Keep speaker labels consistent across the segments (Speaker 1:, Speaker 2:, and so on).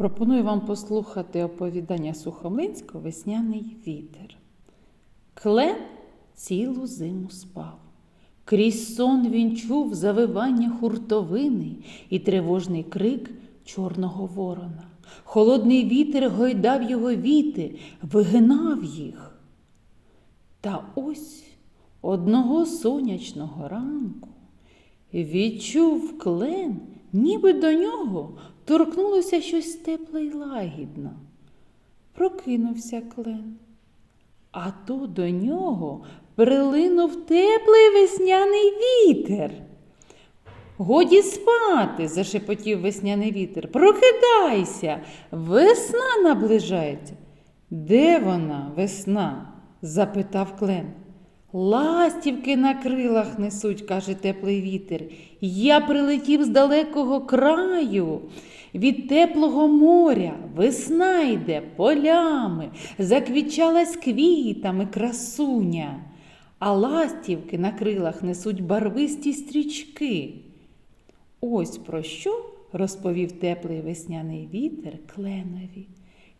Speaker 1: Пропоную вам послухати оповідання Сухомлинського Весняний вітер. Клен цілу зиму спав. Крізь сон він чув завивання хуртовини і тривожний крик чорного ворона. Холодний вітер гойдав його віти, вигинав їх. Та ось одного сонячного ранку відчув клен, ніби до нього торкнулося щось тепле й лагідне. Прокинувся клен. А то до нього прилинув теплий весняний вітер. Годі спати, зашепотів весняний вітер. Прокидайся, весна наближається. Де вона, весна? запитав клен. Ластівки на крилах несуть, каже теплий вітер. Я прилетів з далекого краю. Від теплого моря весна йде полями, заквічалась квітами красуня, а ластівки на крилах несуть барвисті стрічки. Ось про що розповів теплий весняний вітер кленові.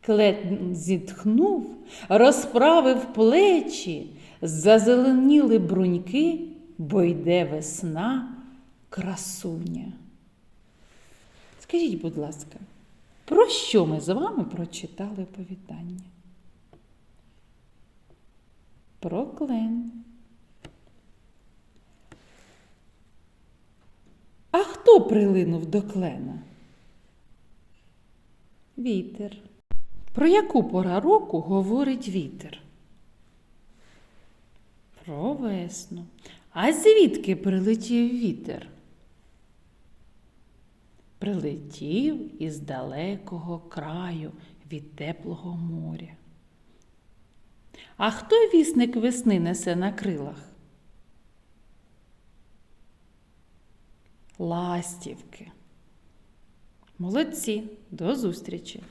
Speaker 1: Клен зітхнув, розправив плечі, зазеленіли бруньки, бо йде весна красуня. Скажіть, будь ласка, про що ми з вами прочитали оповідання? Про клен. А хто прилинув до клена? Вітер. Про яку пора року говорить вітер? Про весну. А звідки прилетів вітер? Прилетів із далекого краю від теплого моря. А хто вісник весни несе на крилах? Ластівки. Молодці, до зустрічі!